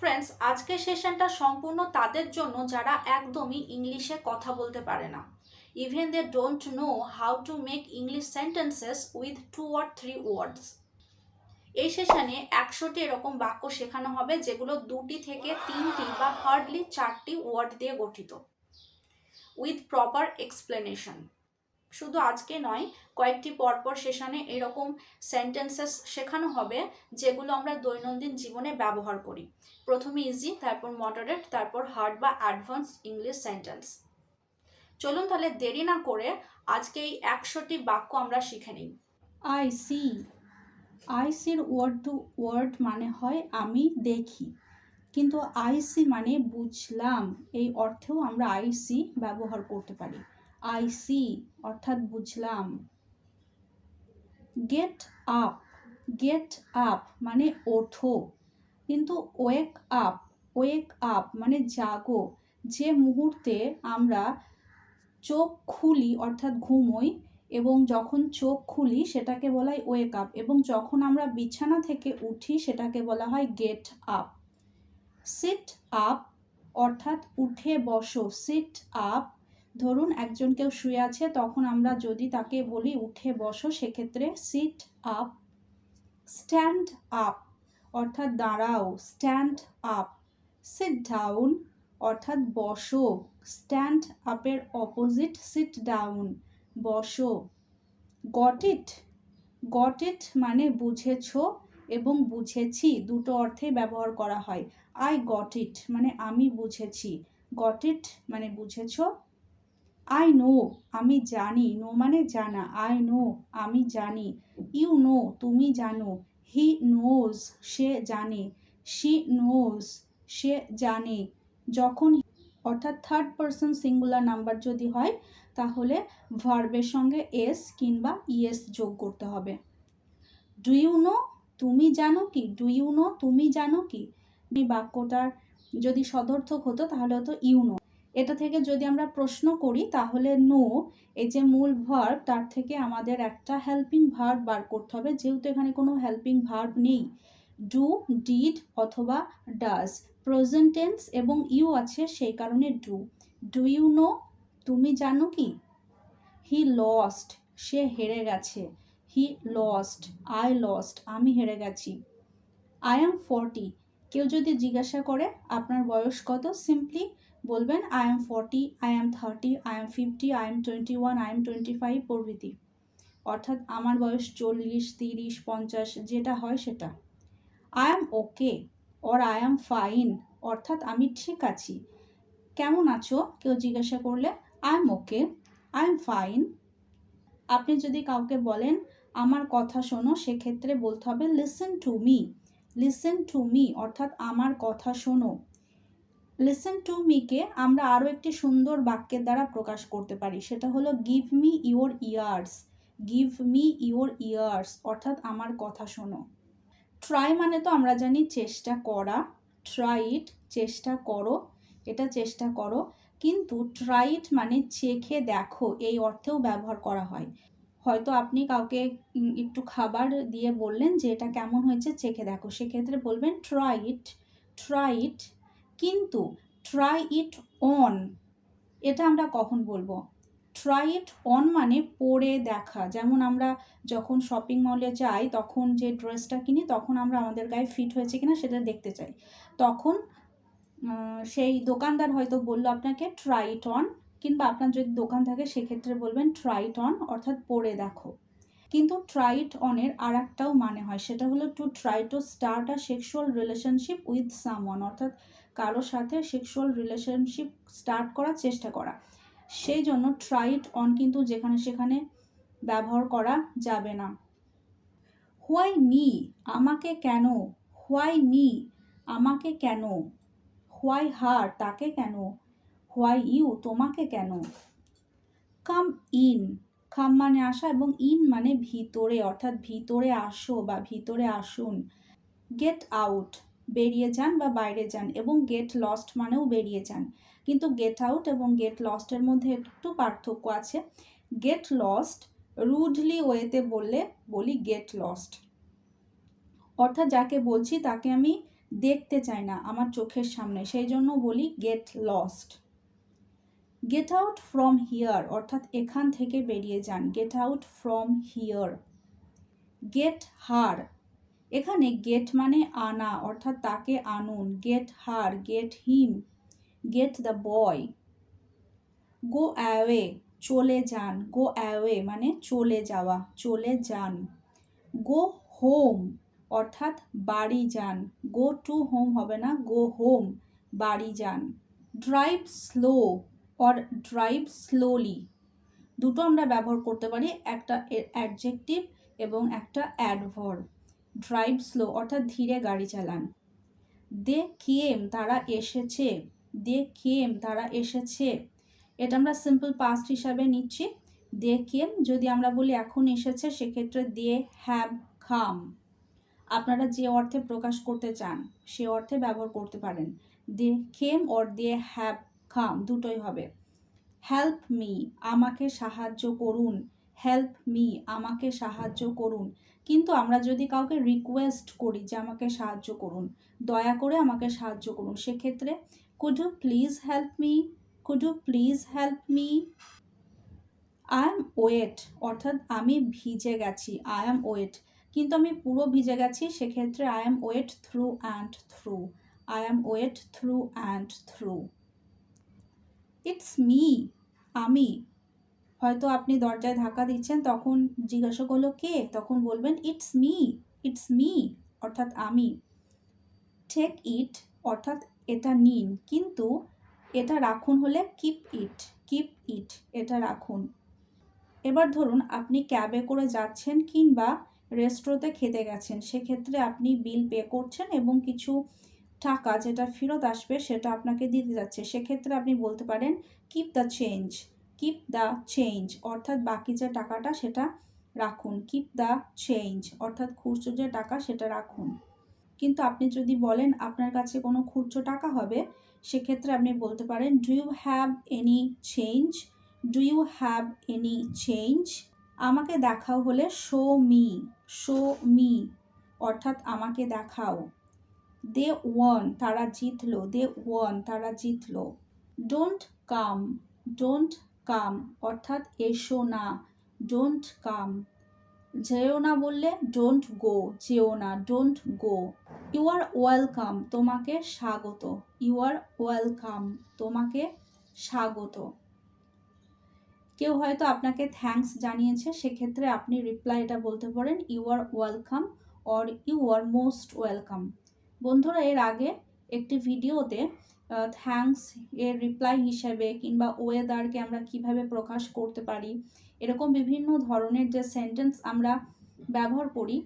Friends আজকের সেশনটা সম্পূর্ণ তাদের জন্য যারা একদমই ইংলিশে কথা বলতে পারে না। Even they don't know how to make English sentences with two or three words এই সেশনে একশোটি এরকম বাক্য শেখানো হবে, যেগুলো দুটি থেকে তিনটি বা হার্ডলি চারটি ওয়ার্ড দিয়ে গঠিত। উইথ প্রপার এক্সপ্লেনেশন শুধু আজকে নয়, কয়েকটি পরপর সেশনে এরকম সেন্টেন্সেস শেখানো হবে যেগুলো আমরা দৈনন্দিন জীবনে ব্যবহার করি। প্রথমে ইজি তারপর মডারেট তারপর হার্ড বা অ্যাডভান্স ইংলিশ সেন্টেন্স চলুন তাহলে দেরি না করে আজকে এই একশোটি বাক্য আমরা শিখে নিই। আই সি আই সির ওয়ার্ড টু ওয়ার্ড মানে হয় আমি দেখি। কিন্তু আই সি মানে বুঝলাম। এই অর্থেও আমরা আই সি ব্যবহার করতে পারি। আই সি অর্থাৎ বুঝলাম। গেট আপ গেট আপ মানে ওঠো। কিন্তু ওয়েক আপ ওয়েক আপ মানে জাগো। যে মুহূর্তে আমরা চোখ খুলি, অর্থাৎ ঘুমোই, এবং যখন চোখ খুলি, সেটাকে বলা হয় ওয়েক আপ এবং যখন আমরা বিছানা থেকে উঠি, সেটাকে বলা হয় গেট আপ সিট আপ অর্থাৎ উঠে বসো। সিট আপ ধরুন একজন কেউ শুয়ে আছে, তখন আমরা যদি তাকে বলি, উঠে বসো। সেক্ষেত্রে সিট আপ স্ট্যান্ড আপ অর্থাৎ দাঁড়াও স্ট্যান্ড আপ সিট ডাউন অর্থাৎ বসো স্ট্যান্ড আপের অপোজিট সিট ডাউন বসো। গট ইট গট ইট মানে বুঝেছ এবং বুঝেছি, দুটো অর্থে ব্যবহার করা হয়। আই গট ইট মানে আমি বুঝেছি। গট ইট মানে বুঝেছ। আই নো আমি জানি। নো মানে জানা। আই নো আমি জানি। ইউ নো তুমি জানো। হি নোজ সে জানে। শি নোজ সে জানে। যখন অর্থাৎ থার্ড পারসন সিঙ্গুলার নাম্বার যদি হয়, তাহলে ভার্বের সঙ্গে এস কিংবা ইএস যোগ করতে হবে। ডু ইউ নো তুমি জানো কি? ডু ইউ নো তুমি জানো কি? বাক্যটার যদি সদর্থক হতো, তাহলে হতো ইউ নো এটা থেকে যদি আমরা প্রশ্ন করি, তাহলে নো এই যে মূল ভার্ব তার থেকে আমাদের একটা হেল্পিং ভার্ব বার করতে হবে। যেহেতু এখানে কোনো হেল্পিং ভার্ব নেই। ডু ডিড অথবা ডাজ প্রেজেন্ট টেন্স এবং ইউ আছে, সেই কারণে ডু ডু ইউ নো তুমি জানো কি? হি লস্ট সে হেরে গেছে। হি লস্ট আই লস্ট আমি হেরে গেছি। আই এম ফর্টি কেউ যদি জিজ্ঞাসা করে, আপনার বয়স কত? সিম্পলি বলবেন I am forty I am thirty I am fifty I am twenty one I am twenty five প্রভৃতি। অর্থাৎ আমার বয়স চল্লিশ, তিরিশ, পঞ্চাশ, যেটা হয় সেটা। I am okay or I am fine অর্থাৎ আমি ঠিক আছি। কেমন আছো? কেউ জিজ্ঞাসা করলে I am okay I am fine আপনি যদি কাউকে বলেন, আমার কথা শোনো সেক্ষেত্রে বলতে হবে listen to me listen to me অর্থাৎ, আমার কথা শোনো লিসেন টু মিকে আমরা আরও একটি সুন্দর বাক্যের দ্বারা প্রকাশ করতে পারি। সেটা হলো give me your ears give me your ears অর্থাৎ, আমার কথা শোনো। ট্রাই মানে তো আমরা জানি চেষ্টা করা। ট্রাই ইট চেষ্টা করো। এটা চেষ্টা করো। কিন্তু ট্রাই ইট মানে চেখে দেখো, এই অর্থেও ব্যবহার করা হয়। হয়তো আপনি কাউকে একটু খাবার দিয়ে বললেন যে, এটা কেমন হয়েছে? চেখে দেখো। সেক্ষেত্রে বলবেন ট্রাই ইট ট্রাই ইট কিন্তু ট্রাই ইট অন এটা আমরা কখন বলব? ট্রাই ইট অন মানে পরে দেখা। যেমন আমরা যখন শপিং মলে যাই, তখন যে ড্রেসটা কিনি, তখন আমরা আমাদের গায়ে ফিট হয়েছে কিনা সেটা দেখতে চাই। তখন সেই দোকানদার হয়তো বলল আপনাকে ট্রাই ইট অন কিংবা আপনার যদি দোকান থাকে, সেক্ষেত্রে বলবেন ট্রাই ইট অন অর্থাৎ পরে দেখো। কিন্তু ট্রাই ইট অনের আর একটাও মানে হয়, সেটা হলো to try to start a sexual relationship with someone অর্থাৎ কারোর সাথে সেক্সুয়াল রিলেশনশিপ স্টার্ট করার চেষ্টা করা। সেই জন্য ট্রাই ইট অন কিন্তু যেখানে সেখানে ব্যবহার করা যাবে না। হোয়াই মি আমাকে কেন? হোয়াই মি আমাকে কেন? হোয়াই হার তাকে কেন? হোয়াই ইউ তোমাকে কেন? কাম ইন কাম মানে আসা এবং ইন মানে ভিতরে, অর্থাৎ ভিতরে আসো বা ভিতরে আসুন। গেট আউট বেরিয়ে যান বা বাইরে যান এবং গেট লস্ট মানেও বেরিয়ে যান। কিন্তু গেট আউট এবং গেট লস্টের মধ্যে একটু পার্থক্য আছে। গেট লস্ট রুডলি ওয়েতে বললে বলি গেট লস্ট অর্থাৎ যাকে বলছি তাকে আমি দেখতে চাই না, আমার চোখের সামনে। সেই জন্য বলি get lost get out from here অর্থাৎ এখান থেকে বেরিয়ে যান। Get out from here get her এখানে গেট মানে আনা, অর্থাৎ তাকে আনুন। Get her get him get the boy go away চলে যান। গো অ্যাওয়ে মানে চলে যাওয়া, চলে যান। গো হোম অর্থাৎ বাড়ি যান। গো টু হোম হবে না গো হোম বাড়ি যান। Drive slow or drive slowly দুটো আমরা ব্যবহার করতে পারি, একটা অ্যাডজেক্টিভ এবং একটা অ্যাডভার ড্রাইভ স্লো অর্থাৎ ধীরে গাড়ি চালান। দে কেম তারা এসেছে, দে কেম তারা এসেছে। এটা আমরা সিম্পল পাস্ট হিসাবে নিচ্ছি। দে কেম যদি আমরা বলি এখন এসেছে, সেক্ষেত্রে দে হ্যাভ খাম আপনারা যে অর্থে প্রকাশ করতে চান, সে অর্থে ব্যবহার করতে পারেন। দে কেম অর দে হ্যাভ খাম দুটোই হবে। হেল্প মি, আমাকে সাহায্য করুন। হেল্প মি, আমাকে সাহায্য করুন। কিন্তু আমরা যদি কাউকে রিকোয়েস্ট করি যে আমাকে সাহায্য করুন, দয়া করে আমাকে সাহায্য করুন, সেক্ষেত্রে could you please help me could you please help me I am wet অর্থাৎ আমি ভিজে গেছি আই এম ওয়েট কিন্তু আমি পুরো ভিজে গেছি, সেক্ষেত্রে I am wet through and through I am wet through and through it's me আমি। হয়তো আপনি দরজায় ধাক্কা দিচ্ছেন, তখন জিজ্ঞাসা করল কে? তখন বলবেন ইটস মি ইটস মি অর্থাৎ আমি। টেক ইট অর্থাৎ এটা নিন। কিন্তু এটা রাখুন হলে কিপ ইট কিপ ইট এটা রাখুন। এবার ধরুন আপনি ক্যাবে করে যাচ্ছেন কিংবা রেস্টুরেন্টে খেতে গেছেন, সেক্ষেত্রে আপনি বিল পে করছেন এবং কিছু টাকা যেটা ফেরত আসবে সেটা আপনাকে দিতে যাচ্ছে। সেক্ষেত্রে আপনি বলতে পারেন keep the change keep the change অর্থাৎ বাকি যে টাকাটা সেটা রাখুন। কিপ দ্য চেঞ্জ অর্থাৎ খুচরো যে টাকা সেটা রাখুন। কিন্তু আপনি যদি বলেন, আপনার কাছে কোনো খুচরো টাকা হবে, সেক্ষেত্রে আপনি বলতে পারেন do you have any change do you have any change আমাকে দেখাও হলে শো মি শো মি অর্থাৎ আমাকে দেখাও। দে ওয়ান তারা জিতলো। দে ওয়ান তারা জিতলো। ডোন্ট কাম ডোন্ট কাম, অর্থাৎ এসো না ডোন্ট কাম যেও না বললে ডোন্ট গো যেও না don't go you are welcome তোমাকে স্বাগত। ইউ আর ওয়েলকাম তোমাকে স্বাগত। কেউ হয়তো আপনাকে থ্যাঙ্কস জানিয়েছে, সেক্ষেত্রে আপনি রিপ্লাই এটা বলতে পারেন you are welcome or you are most welcome বন্ধুরা, এর আগে একটি ভিডিওতে থ্যাঙ্কস এর রিপ্লাই হিসেবে কিংবা ওয়েদারকে আমরা কীভাবে প্রকাশ করতে পারি, এরকম বিভিন্ন ধরনের যে সেন্টেন্স আমরা ব্যবহার করি,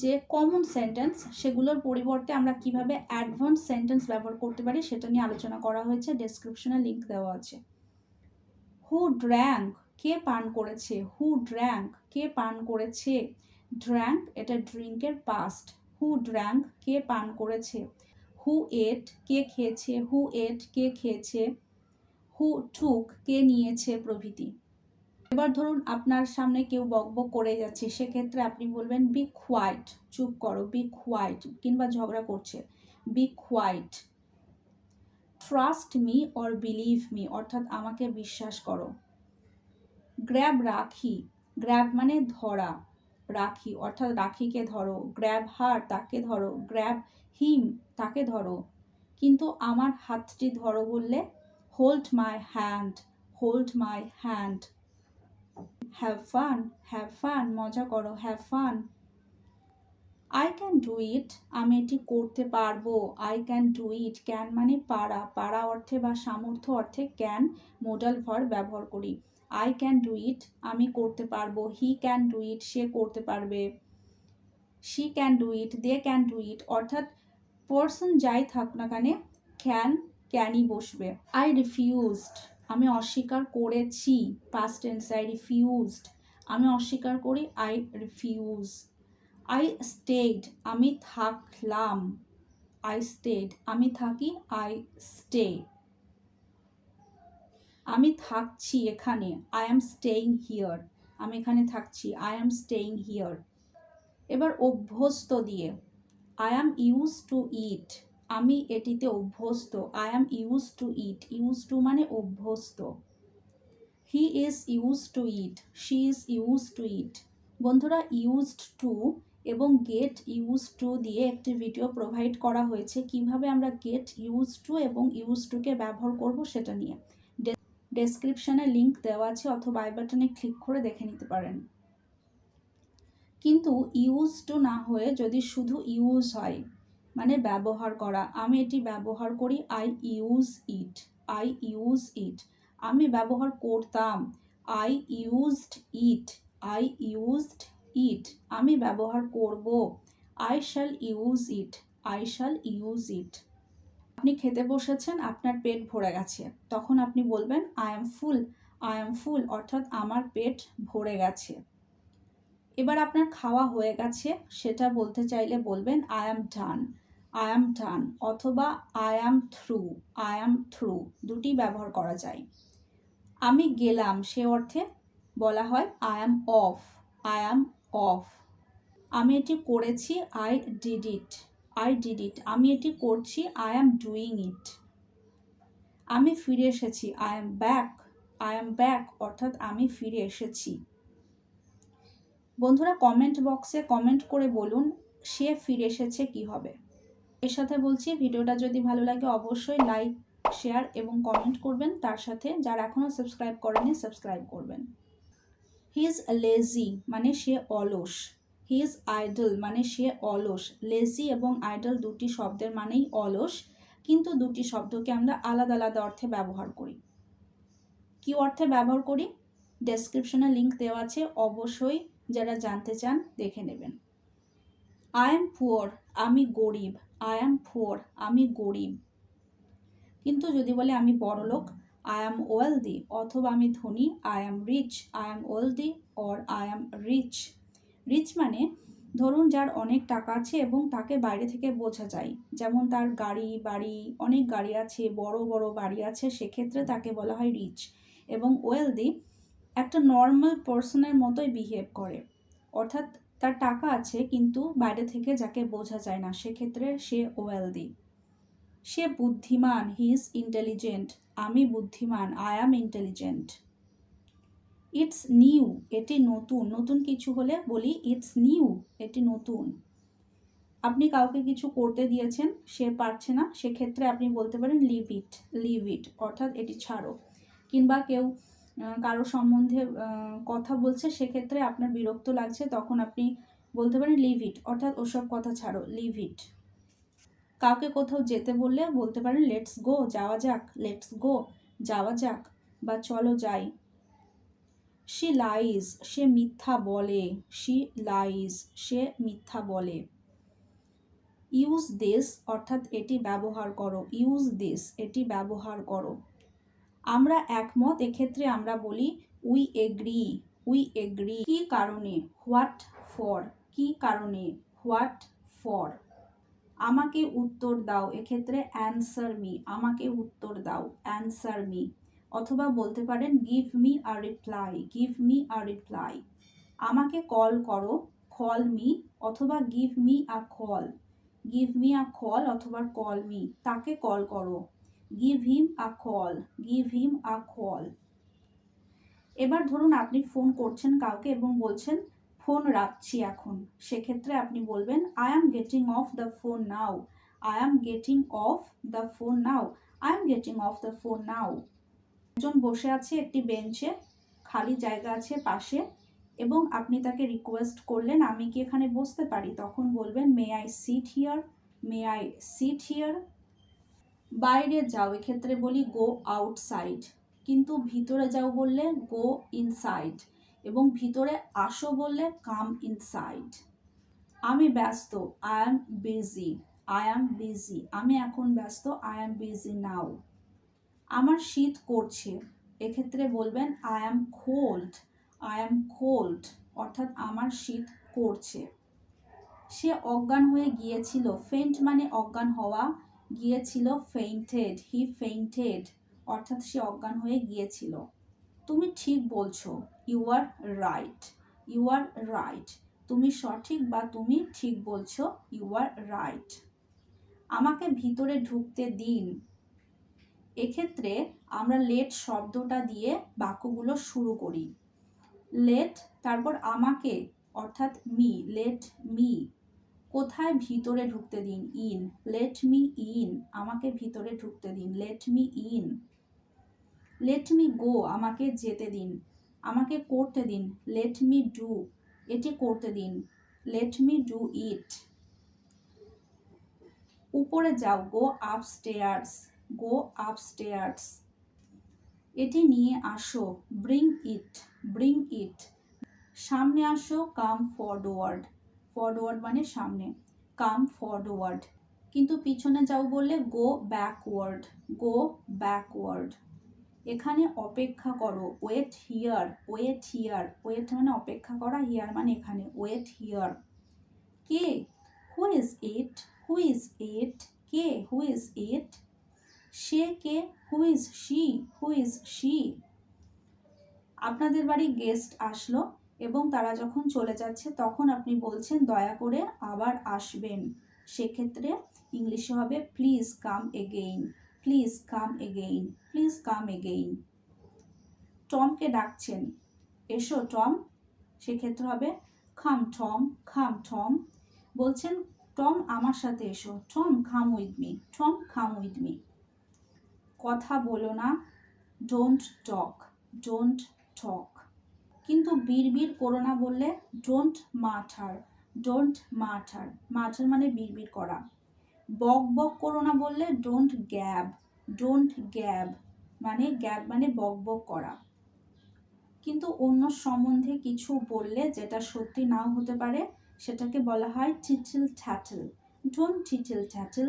যে কমন সেন্টেন্স সেগুলোর পরিবর্তে আমরা কীভাবে অ্যাডভান্স সেন্টেন্স ব্যবহার করতে পারি সেটা নিয়ে আলোচনা করা হয়েছে ডেসক্রিপশনে লিঙ্ক দেওয়া আছে। হু ড্র্যাঙ্ক কে পান করেছে? হু ড্র্যাঙ্ক কে পান করেছে? ড্র্যাঙ্ক এটা ড্রিঙ্কের পাস্ট হু ড্র্যাঙ্ক কে পান করেছে? হু এট কে খেয়েছে? হু এট কে খেয়েছে? হু টুক কে নিয়েছে প্রভৃতি? এবার ধরুন আপনার সামনে কেউ বকবক করে যাচ্ছে, সেক্ষেত্রে আপনি বলবেন বি কোয়াইট চুপ করো বি কোয়াইট কিংবা ঝগড়া করছে be quiet trust me or believe me অর্থাৎ আমাকে বিশ্বাস করো। গ্র্যাব রাখি গ্র্যাব মানে ধরা, রাখি অর্থাৎ রাখিকে ধরো গ্র্যাব হার তাকে ধরো গ্র্যাব হিম তাকে ধরো। কিন্তু আমার হাতটি ধরো বললে hold my hand hold my hand have fun have fun মজা করো have fun I can do it আমি এটি করতে পারব। I can do it can মানে পারা। পারা অর্থে বা সামর্থ্য অর্থে ক্যান মোডাল ভার ব্যবহার করি। আই ক্যান ডু ইট আমি করতে পারব। হি ক্যান ডু ইট সে করতে পারবে। She can do it they can do it অর্থাৎ পার্সন যাই থাক না কেন ক্যান ক্যানই বসবে। আই রিফিউজড আমি অস্বীকার করেছি। পাস্ট টেন্স আই রিফিউজড আমি অস্বীকার করি আই রিফিউজ আই স্টেড আমি থাকলাম। আই স্টেড আমি থাকি আই স্টে আমি থাকছি এখানে। আই অ্যাম স্টেইং হিয়ার আমি এখানে থাকছি। আই অ্যাম স্টেইং হিয়ার এবার অভ্যস্ত দিয়ে। I am use to it আমি এটিতে অভ্যস্ত। I am use to it use to মানে অভ্যস্ত। He is use to it she is use to it বন্ধুরা ইউজড টু এবং গেট ইউজ টু দিয়ে একটি ভিডিও প্রোভাইড করা হয়েছে। কীভাবে আমরা গেট ইউজ টু এবং ইউজ টুকে ব্যবহার করব সেটা নিয়ে। ডেসক্রিপশানে লিঙ্ক দেওয়া আছে, অথবা আই বাটনে ক্লিক করে দেখে নিতে পারেন। কিন্তু ইউজ টু না হয়ে যদি শুধু ইউজ হয় মানে ব্যবহার করা, আমি এটি ব্যবহার করি I use it I use it আমি ব্যবহার করতাম I used it I used it আমি ব্যবহার করব I shall use it I shall use it আপনি খেতে বসেছেন, আপনার পেট ভরে গেছে, তখন আপনি বলবেন I am full I am full অর্থাৎ আমার পেট ভরে গেছে। এবার আপনার খাওয়া হয়ে গেছে, সেটা বলতে চাইলে বলবেন I am done I am done অথবা I am through I am through দুটি ব্যবহার করা যায়। আমি গেলাম, সে অর্থে বলা হয় I am off I am off আমি এটি করেছি I did it I did it আমি এটি করছি আই অ্যাম ডুইং ইট আমি ফিরে এসেছি I am back I am back অর্থাৎ, আমি ফিরে এসেছি বন্ধুরা কমেন্ট বক্সে কমেন্ট করে বলুন সে ফিরে এসেছে কি হবে। এর সাথে বলছি, ভিডিওটা যদি ভালো লাগে অবশ্যই লাইক শেয়ার এবং কমেন্ট করবেন। তার সাথে যারা এখনও সাবস্ক্রাইব করেনি সাবস্ক্রাইব করবেন। হি ইজ লেজি মানে সে অলস। হি ইজ আইডল মানে সে অলস। লেজি এবং আইডল দুটি শব্দের মানেই অলস, কিন্তু দুটি শব্দকে আমরা আলাদা আলাদা অর্থে ব্যবহার করি। কি অর্থে ব্যবহার করি? ডেসক্রিপশনে লিংক দেওয়া আছে, অবশ্যই যারা জানতে চান, দেখে নেবেন। আই এম পুয়ার আমি গরিব। আই এম পুয়ার আমি গরিব। কিন্তু যদি বলে আমি বড়লোক আই অ্যাম ওয়েলদি অথবা আমি ধনী I am rich I am wealthy or I am rich rich মানে ধরুন যার অনেক টাকা আছে এবং তাকে বাইরে থেকে বোঝা যায়। যেমন তার গাড়ি, বাড়ি, অনেক গাড়ি আছে, বড় বড় বাড়ি আছে, সেক্ষেত্রে তাকে বলা হয় রিচ এবং ওয়েলদি একটা নর্মাল পার্সনের মতোই বিহেভ করে। অর্থাৎ তার টাকা আছে, কিন্তু বাইরে থেকে যাকে বোঝা যায় না, সেক্ষেত্রে সে ওয়েলদি সে বুদ্ধিমান হি ইজ ইন্টেলিজেন্ট আমি বুদ্ধিমান I am intelligent it's new এটি নতুন। নতুন কিছু হলে বলি ইটস নিউ এটি নতুন। আপনি কাউকে কিছু করতে দিয়েছেন, সে পারছে না, সেক্ষেত্রে আপনি বলতে পারেন লিভ ইট লিভ ইট অর্থাৎ এটি ছাড়ো। কিংবা কেউ কারও সম্বন্ধে কথা বলছে, সেক্ষেত্রে আপনার বিরক্ত লাগছে, তখন আপনি বলতে পারেন লিভ ইট অর্থাৎ ওসব কথা ছাড়ো লিভ ইট কাউকে কোথাও যেতে বললে বলতে পারেন লেটস গো যাওয়া যাক লেটস গো যাওয়া যাক, বা চলো যাই। সে লাইজ সে মিথ্যা বলে সি লাইজ সে মিথ্যা বলে। ইউজ দিস অর্থাৎ এটি ব্যবহার করো ইউজ দিস এটি ব্যবহার করো। আমরা একমত, এক্ষেত্রে আমরা বলি উই এগ্রি উই এগ্রি কি কারণে? হোয়াট ফর কি কারণে? হোয়াট ফর আমাকে উত্তর দাও, এক্ষেত্রে অ্যান্সার মি আমাকে উত্তর দাও অ্যান্সার মি অথবা বলতে পারেন give me a reply give me a reply আমাকে কল করো কল মি অথবা give me a call give me a call অথবা কল মি তাকে কল করো। Give him a call give him a call এবার ধরুন আপনি ফোন করছেন কাউকে এবং বলছেন ফোন রাখছি এখন। সেক্ষেত্রে আপনি বলবেন I am getting off the phone now I am getting off the phone now I am getting off the phone now একজন বসে আছে একটি বেঞ্চে খালি জায়গা আছে পাশে, এবং আপনি তাকে রিকোয়েস্ট করলেন, আমি কি এখানে বসতে পারি? তখন বলবেন may I sit here may I sit here বাইরে যাও, এক্ষেত্রে বলি গো আউটসাইড কিন্তু ভিতরে যাও বললে গো ইনসাইড এবং ভিতরে আসো বললে কাম ইনসাইড আমি ব্যস্ত I am busy I am busy আমি এখন ব্যস্ত আই অ্যাম বিজি নাও আমার শীত করছে, এক্ষেত্রে বলবেন I am cold I am cold অর্থাৎ আমার শীত করছে। সে অজ্ঞান হয়ে গিয়েছিল। ফেন্ট মানে অজ্ঞান হওয়া গিয়েছিল ফেইন্টেড হি ফেইন্টেড অর্থাৎ সে অজ্ঞান হয়ে গিয়েছিল। তুমি ঠিক বলছো you are right you are right তুমি সঠিক বা তুমি ঠিক বলছো ইউ আর রাইট আমাকে ভিতরে ঢুকতে দিন। এক্ষেত্রে আমরা লেট শব্দটা দিয়ে বাক্যগুলো শুরু করি। লেট তারপর আমাকে, অর্থাৎ মি লেট মি কোথায় ভিতরে ঢুকতে দিন? ইন। Let me in. আমাকে ভিতরে ঢুকতে দিন। Let me in. Let me go. আমাকে যেতে দিন। আমাকে করতে দিন। Let me do. এটি করতে দিন। Let me do it. উপরে যাও। Go up upstairs. Go up upstairs. এটি নিয়ে আসো। Bring it. Bring it. সামনে আসো। Come forward. ফরওয়ার্ড মানে সামনে। কাম ফরওয়ার্ড কিন্তু পিছনে যাও বললে গো ব্যাকওয়ার্ড গো ব্যাকওয়ার্ড এখানে অপেক্ষা করো। Wait here wait here wait মানে অপেক্ষা করা হিয়ার মানে এখানে। Wait here K? Who is it who is it K? Who is it সে কে? Who is she who is she আপনাদের বাড়ি গেস্ট আসলো। এবং তারা যখন চলে যাচ্ছে, তখন আপনি বলছেন, দয়া করে আবার আসবেন। সেক্ষেত্রে ইংলিশে হবে please come again please come again please come again টমকে ডাকছেন। এসো টম। সেক্ষেত্রে হবে খাম টম খাম টম বলছেন, টম, আমার সাথে এসো। Tom come with me Tom come with me কথা বলো না ডোন্ট টক ডোন্ট টক কিন্তু বিড়বিড় করো না বললে ডোন্ট মাঠার ডোন্ট মাঠার মাঠার মানে বিড়বিড় করা। বক বক করো না বললে ডোন্ট গ্যাব ডোন্ট গ্যাব মানে গ্যাব মানে বক বক করা। কিন্তু অন্য সম্বন্ধে কিছু বললে যেটা সত্যি নাও হতে পারে, সেটাকে বলা হয় টিটল ট্যাটল ডোন্ট টিটল ট্যাটল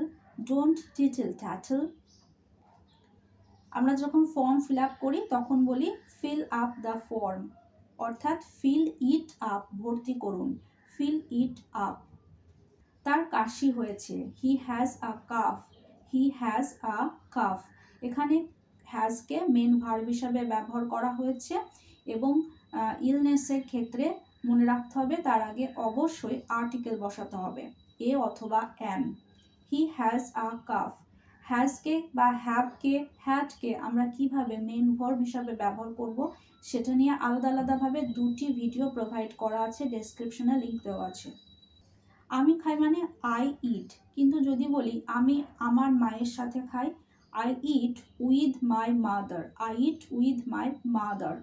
ডোন্ট টিটল ট্যাটল আমরা যখন ফর্ম ফিল আপ করি, তখন বলি ফিল আপ দ্য ফর্ম অর্থাৎ ফিল ইট আপ ভর্তি করুন। ফিল ইট আপ তার কাশি হয়েছে। He has a cough he has a cough এখানে হ্যাজকে মেন ভার্ব হিসাবে ব্যবহার করা হয়েছে এবং ইলনেসের ক্ষেত্রে মনে রাখতে হবে, তার আগে অবশ্যই আর্টিকেল বসাতে হবে। এ অথবা an he has a cough হ্যাজকে বা হ্যাভকে হ্যাডকে আমরা কীভাবে মেন ভার্ব হিসাবে ব্যবহার করব সেটা নিয়ে আলাদা আলাদাভাবে দুটি ভিডিও প্রোভাইড করা আছে ডেসক্রিপশনে লিঙ্ক দেওয়া আছে। আমি খাই মানে আই ইট কিন্তু যদি বলি আমি আমার মায়ের সাথে খাই I eat with my mother I eat with my mother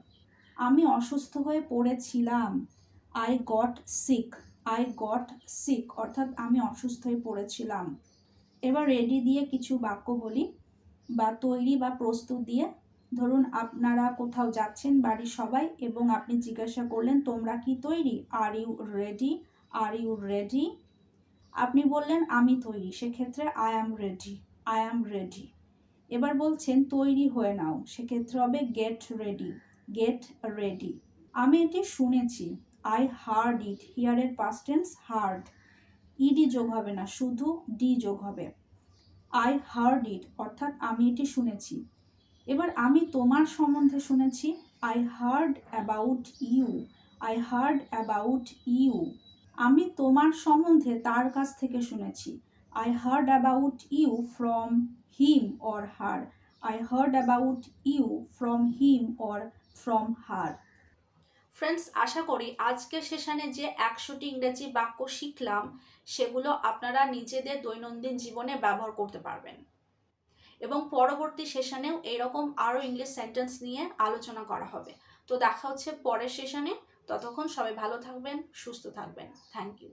আমি অসুস্থ হয়ে পড়েছিলাম I got sick I got sick অর্থাৎ আমি অসুস্থ হয়ে পড়েছিলাম। এবার রেডি দিয়ে কিছু বাক্য বলি, বা তৈরি বা প্রস্তুত দিয়ে ধরুন আপনারা কোথাও যাচ্ছেন, বাড়ির সবাই, এবং আপনি জিজ্ঞাসা করলেন, তোমরা কি তৈরি? Are you ready are you ready আপনি বললেন, আমি তৈরি। সেক্ষেত্রে I am ready I am ready এবার বলছেন, তৈরি হয়ে নাও। সেক্ষেত্রে হবে গেট রেডি গেট রেডি আমি এটি শুনেছি। আই হার্ড ইট হিয়ারের পাস্ট টেন্স হার্ড ইডি যোগ হবে না, শুধু ডি যোগ হবে। আই হার্ড ইট অর্থাৎ আমি এটি শুনেছি। এবার আমি তোমার সম্বন্ধে শুনেছি I heard about you I heard about you আমি তোমার সম্বন্ধে তার কাছ থেকে শুনেছি I heard about you from him or her I heard about you from him or from her friends আশা করি আজকের সেশনে যে একশোটি ইংরেজি বাক্য শিখলাম, সেগুলো আপনারা নিজেদের দৈনন্দিন জীবনে ব্যবহার করতে পারবেন। এবং পরবর্তী সেশনেও এরকম আরও ইংলিশ সেন্টেন্স নিয়ে আলোচনা করা হবে। তো দেখা হচ্ছে পরের সেশনে। ততক্ষণ সবাই ভালো থাকবেন, সুস্থ থাকবেন। Thank you